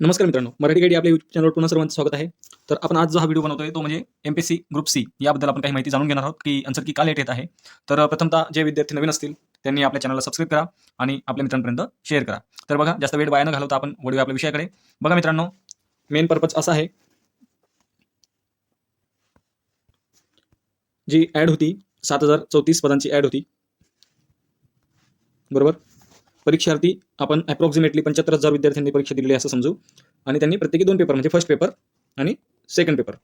नमस्कार मित्रांनो मराठी गाडी आपल्या युट्यूब चॅनलवर पुन्हा सर्वांचं स्वागत आहे. तर आपण आज जो हा व्हिडिओ बनवतोय तो म्हणजे M P C group C याबद्दल आपण काही माहिती जाणून घेणार आहोत की आन्सर की का लेट येत आहे. तर प्रथमतः जे विद्यार्थी नवीन असतील त्यांनी आपल्या चॅनलला सबस्क्राईब करा आणि आपल्या मित्रांपर्यंत शेअर करा. तर बघा जास्त वेळ वाया न घालवता आपण वळूया आपल्या विषयाकडे. बघा मित्रांनो मेन पर्पज असा आहे जी ॲड होती सात हजार चौतीस पदांची ॲड होती. बरोबर? परीक्षार्थी आपण अप्रॉक्सिमेटली पंच्याहत्तर हजार विद्यार्थ्यांनी परीक्षा दिलेली आहे असं समजू. आणि त्यांनी प्रत्येकी दोन पेपर म्हणजे फर्स्ट पेपर आणि सेकंड पेपर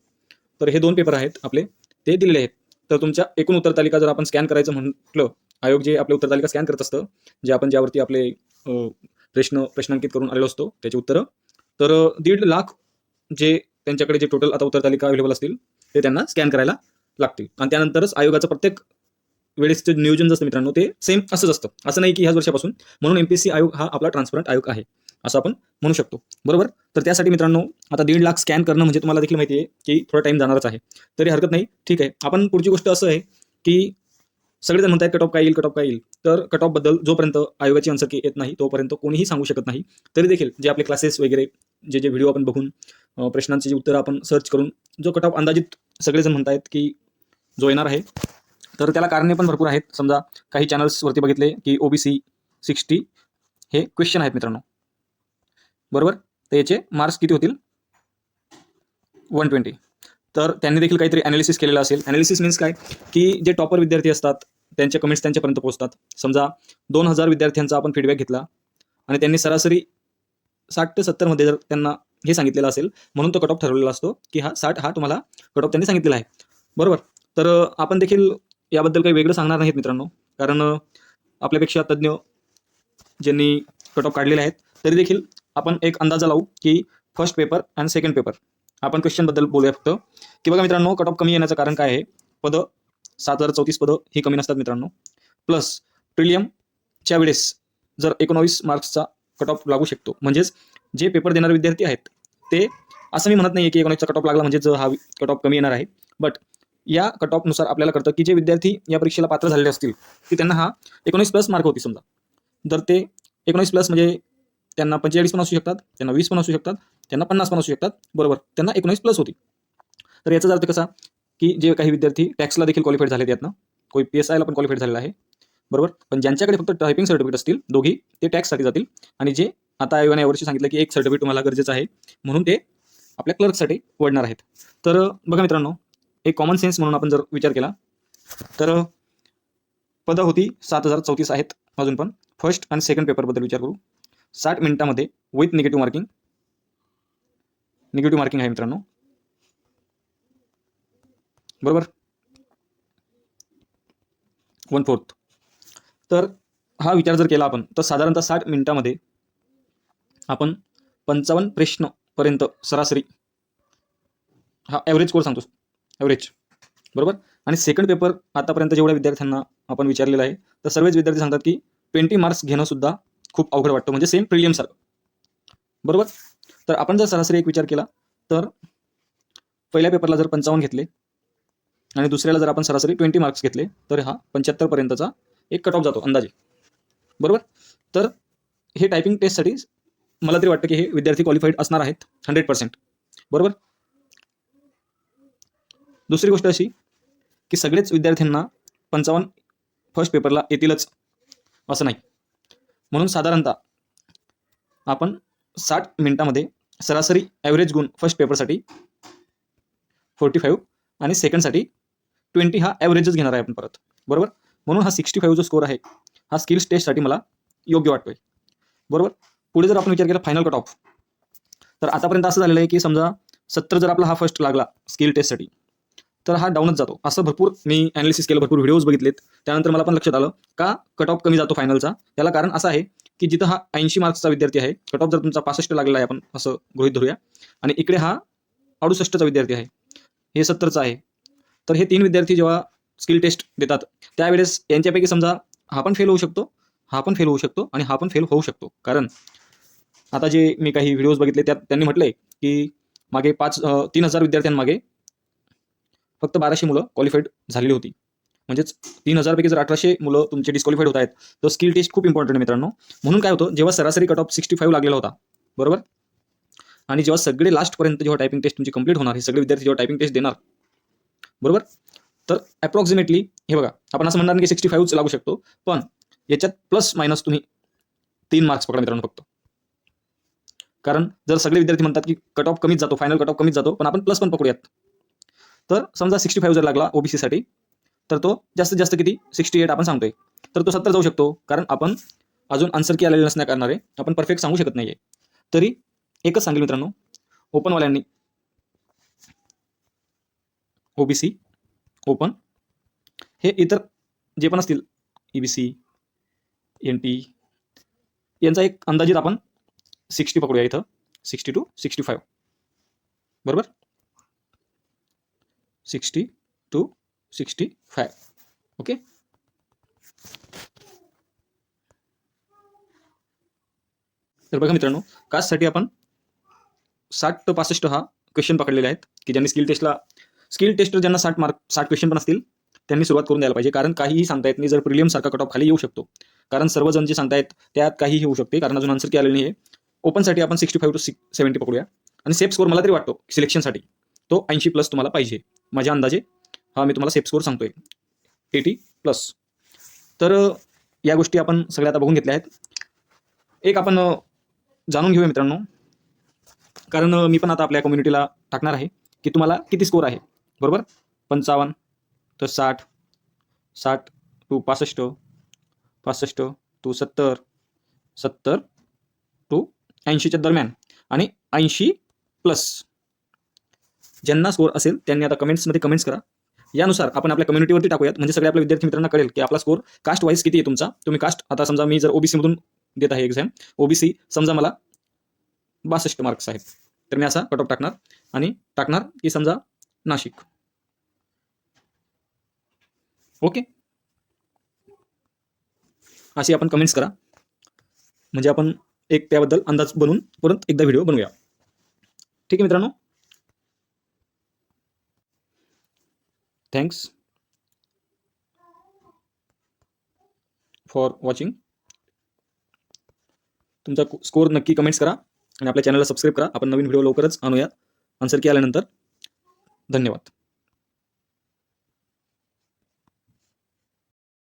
तर हे दोन पेपर आहेत आपले. ते दिलेले आहेत. तर तुमच्या एकूण उत्तर तालिका जर आपण स्कॅन करायचं म्हटलं आयोग जे आपले उत्तर तालिका स्कॅन करत असतं जे आपण ज्यावरती आपले प्रश्न प्रश्नांकित करून आलेलो असतो त्याची उत्तरं. तर दीड लाख जे त्यांच्याकडे जे टोटल आता उत्तर तालिका अवेलेबल असतील ते त्यांना स्कॅन करायला लागतील. आणि त्यानंतरच आयोगाचं प्रत्येक वेळेसचं नियोजन जसं मित्रांनो ते सेम असंच असतं. असं नाही की ह्याच वर्षापासून. म्हणून एमपीएससी आयोग हा आपला ट्रान्सपरंट आयोग आहे असं आपण म्हणू शकतो. बरोबर? तर त्यासाठी मित्रांनो आता दीड लाख स्कॅन करणं म्हणजे तुम्हाला देखील माहिती आहे की थोडा टाईम जाणारच आहे. तरी हरकत नाही. ठीक आहे. आपण पुढची गोष्ट असं आहे की सगळेजण म्हणतात कट ऑफ काय येईल कट ऑफ काय येईल. तर कट ऑफबद्दल जोपर्यंत आयोगाची आन्सर की येत नाही तोपर्यंत कोणीही सांगू शकत नाही. तरी देखील जे आपले क्लासेस वगैरे जे जे व्हिडिओ आपण बघून प्रश्नांची जी उत्तरं आपण सर्च करून जो कट ऑफ अंदाजित सगळेजण म्हणतायत की जो येणार आहे तर त्याला कारणे पण भरपूर आहेत. समजा काही चॅनल्सवरती बघितले की ओ बी सी सिक्स्टी हे क्वेश्चन आहेत मित्रांनो. बरोबर? तर याचे मार्क्स किती होतील? वन ट्वेंटी तर त्यांनी देखील काहीतरी ॲनालिसिस केलेलं असेल. ॲनालिसिस मीन्स काय? की जे टॉपर विद्यार्थी असतात त्यांचे कमेंट्स त्यांच्यापर्यंत पोहोचतात. समजा दोन हजार विद्यार्थ्यांचा आपण फीडबॅक घेतला आणि त्यांनी सरासरी साठ ते सत्तरमध्ये जर त्यांना हे सांगितलेलं असेल म्हणून तो कट ऑफ ठरवलेला असतो की हा साठ हा तुम्हाला कट ऑफ त्यांनी सांगितलेला आहे. बरोबर? तर आपण देखील याबद्दल काही वेगळं सांगणार नाहीत मित्रांनो. कारण आपल्यापेक्षा तज्ज्ञ ज्यांनी कट ऑफ काढलेले आहेत तरी देखील आपण एक अंदाजा लावू की first paper and second paper आपण क्वेश्चनबद्दल बोलूया फक्त. की बघा मित्रांनो कट ऑफ कमी येण्याचं कारण काय आहे? पदं सात हजार चौतीस पदं ही कमी नसतात मित्रांनो. प्लस ट्रिलियमच्या वेळेस जर एकोणावीस मार्क्सचा कट ऑफ लागू शकतो. म्हणजेच जे पेपर देणारे विद्यार्थी आहेत ते असं मी म्हणत नाही की एकोणीसचा कट ऑफ लागला म्हणजेच हा कट ऑफ कमी येणार आहे. बट या कट ऑफनुसार आपल्याला कळतं की जे विद्यार्थी या परीक्षेला पात्र झालेले असतील की त्यांना हा एकोणीस प्लस मार्क होती समजा. तर ते एकोणीस प्लस म्हणजे त्यांना पंचेचाळीस पण असू शकतात त्यांना वीस पण असू शकतात त्यांना पन्नास पण असू शकतात. बरोबर त्यांना एकोणीस प्लस होती. तर याचाच अर्थ कसा की जे काही विद्यार्थी टॅक्सला देखील क्वालिफाईड झाले त्यातनं कोई पी एस आयला पण क्वालिफाईड झालेला आहे. बरोबर पण ज्यांच्याकडे फक्त टायपिंग सर्टिफिकेट असतील दोघी ते टॅक्ससाठी जातील. आणि जे आता आयोगाने यावर्षी सांगितलं की एक सर्टिफिकेट तुम्हाला गरजेचं आहे म्हणून ते आपल्या क्लर्कसाठी वडणार आहेत. तर बघा मित्रांनो एक कॉमन सेन्स म्हणून आपण जर विचार केला तर पदं होती सात हजार चौतीस आहेत अजून पण. फर्स्ट आणि सेकंड पेपरबद्दल विचार करू. साठ मिनिटामध्ये with negative marking negative marking आहे मित्रांनो. बरोबर? वन फोर्थ तर हा विचार जर केला आपण तर साधारणतः साठ मिनिटामध्ये आपण पंचावन्न प्रश्नपर्यंत सरासरी हा ॲव्हरेज स्कोर सांगतो. ॲव्हरेज बरोबर? आणि सेकंड पेपर आतापर्यंत जेवढ्या विद्यार्थ्यांना आपण विचारलेलं आहे तर सर्वच विद्यार्थी सांगतात की ट्वेंटी मार्क्स घेणं सुद्धा खूप अवघड वाटतं. म्हणजे सेम प्रिलियमसारखं बरोबर? तर आपण जर सरासरी एक विचार केला तर पहिल्या पेपरला जर पंचावन्न घेतले आणि दुसऱ्याला जर आपण सरासरी ट्वेंटी मार्क्स घेतले तर हा पंच्याहत्तरपर्यंतचा एक कट ऑफ जातो अंदाजे. बरोबर? तर हे टायपिंग टेस्टसाठी मला तरी वाटतं की हे विद्यार्थी क्वालिफाईड असणार आहेत हंड्रेड पर्सेंट बरोबर? दुसरी गोष्ट अशी की सगळेच विद्यार्थ्यांना पंचावन्न फर्स्ट पेपरला येतीलच असं नाही. म्हणून साधारणतः आपण साठ मिनिटामध्ये सरासरी ॲव्हरेज गुण फर्स्ट पेपरसाठी फोर्टी फाईव्ह आणि सेकंडसाठी ट्वेंटी हा ॲव्हरेजच घेणार आहे आपण परत. बरोबर? म्हणून हा सिक्स्टी फाईव्ह जो स्कोर आहे हा स्किल्स टेस्टसाठी मला योग्य वाटतोय. बरोबर? पुढे जर आपण विचार केला फायनल कट ऑफ तर आतापर्यंत असं झालेलं आहे की समजा सत्तर जर आपला हा फर्स्ट लागला स्किल टेस्टसाठी तर हा डाऊनच जातो. असं भरपूर मी ॲनालिसिस केलं भरपूर व्हिडिओज बघितलेत. त्यानंतर मला पण लक्षात आलं का कट ऑफ कमी जातो फायनलचा त्याला कारण असं आहे की जिथं हा ऐंशी मार्क्सचा विद्यार्थी आहे कट ऑफ जर तुमचा पासष्ट लागलेला आहे आपण असं गृहित धरूया. आणि इकडे हा अडुसष्टचा विद्यार्थी आहे. हे सत्तरचा आहे. तर हे तीन विद्यार्थी जेव्हा स्किल टेस्ट देतात त्यावेळेस यांच्यापैकी समजा हा पण फेल होऊ शकतो हा पण फेल होऊ शकतो आणि हा पण फेल होऊ शकतो. कारण आता जे मी काही व्हिडिओज बघितले त्यात त्यांनी म्हटलंय की मागे पाच तीन हजार विद्यार्थ्यांमागे फक्त बाराशे मुलं क्वालिफाईड झालेली होती. म्हणजेच तीन हजारपैकी जर अठराशे मुलं तुमचे डिस्क्वालिफाईड होत आहेत तर स्किल टेस्ट खूप इम्पॉर्टंट आहे मित्रांनो. म्हणून काय होतं जेव्हा सरासरी कट ऑफ सिक्स्टी फाईव्ह लागलेला होता बरोबर? आणि जेव्हा सगळे लास्टपर्यंत जेव्हा टायपिंग टेस्ट तुमची कंप्लीट होणार हे सगळे विद्यार्थी जेव्हा टायपिंग टेस्ट देणार बरोबर? तर अप्रॉक्सिमेटली हे बघा आपण असं म्हणणार की सिक्स्टी फाईव्हच लागू शकतो पण याच्यात प्लस मायनस तुम्ही तीन मार्क्स पकडा मित्रांनो फक्त. कारण जर सगळे विद्यार्थी म्हणतात की कट ऑफ कमीच जातो फायनल कट ऑफ कमीच जातो पण आपण प्लस पण पकडूयात. तर समजा सिक्स्टी फाईव्ह जर लागला ओबीसीसाठी तर तो जास्तीत जास्त किती? सिक्स्टी एट आपण सांगतोय. तर तो सत्तर जाऊ शकतो कारण आपण अजून आन्सर की आलेले नसण्या करणारे आपण परफेक्ट सांगू शकत नाहीये. तरी एकच सांगेल मित्रांनो ओपनवाल्यांनी ओबीसी ओपन हे इतर जे पण असतील E B C N T यांचा एक अंदाजित आपण सिक्स्टी पकडूया इथं. सिक्स्टी टू सिक्स्टी फाईव्ह बरोबर? Sixty two sixty five. Okay तर बघा मित्रांनो कास्टसाठी आपण साठ ते पासष्ट हा क्वेश्चन पकडलेले आहेत की ज्यांनी स्किल टेस्टला स्किल टेस्टवर ज्यांना साठ मार्क साठ क्वेश्चन पण असतील त्यांनी सुरुवात करून द्यायला पाहिजे. कारण काहीही सांगता येत नाही जर प्रिलियम सारखा कट ऑफ खाली येऊ शकतो. कारण सर्वजण जे सांगतायत त्यात काहीही होऊ शकते. कारण अजून आन्सर की आलेली आहे ओपनसाठी आपण sixty five to six seventy पकडूया. आणि सेफ स्कोर मला तरी वाटतो सिलेक्शनसाठी तो ऐंशी प्लस तुम्हाला पाहिजे. माझ्या अंदाजे. हा मी तुम्हाला सेफ स्कोर सांगतोय. एटी प्लस तर या गोष्टी आपण सगळ्या आता बघून घेतल्या आहेत. एक आपण जाणून घेऊया मित्रांनो. कारण मी पण आता आपल्या कम्युनिटीला टाकणार आहे की तुम्हाला किती स्कोर आहे. बरोबर? पंचावन्न तर साठ. साठ टू पासष्ट. पासष्ट टू सत्तर. सत्तर टू ऐंशीच्या दरम्यान. आणि ऐंशी प्लस ज्यांना स्कोर असेल त्यांनी आता कमेंट्समध्ये कमेंट्स करा. यानुसार आपण आपल्या कम्युनिटीवरती टाकूयात. म्हणजे सगळ्या आपल्या विद्यार्थी मित्रांना कळेल की आपला स्कोर कास्ट वाईज किती आहे तुमचा. तुम्ही कास्ट आता समजा मी जर ओबीसीमधून देत आहे एक्झाम ओबीसी समजा मला बासष्ट मार्क्स आहेत. तर मी असा कट ऑफ टाकणार. आणि टाकणार की समजा नाशिक. ओके? अशी आपण कमेंट्स करा. म्हणजे आपण एक त्याबद्दल अंदाज बनवून परत एकदा व्हिडिओ बनवूया. ठीक आहे मित्रांनो? थँक्स फॉर वॉचिंग तुमचा स्कोर नक्की कमेंट्स करा आणि आपल्या चॅनलला सबस्क्राईब करा. आपण नवीन व्हिडिओ लवकरच आणूयात आन्सर की आल्यानंतर धन्यवाद.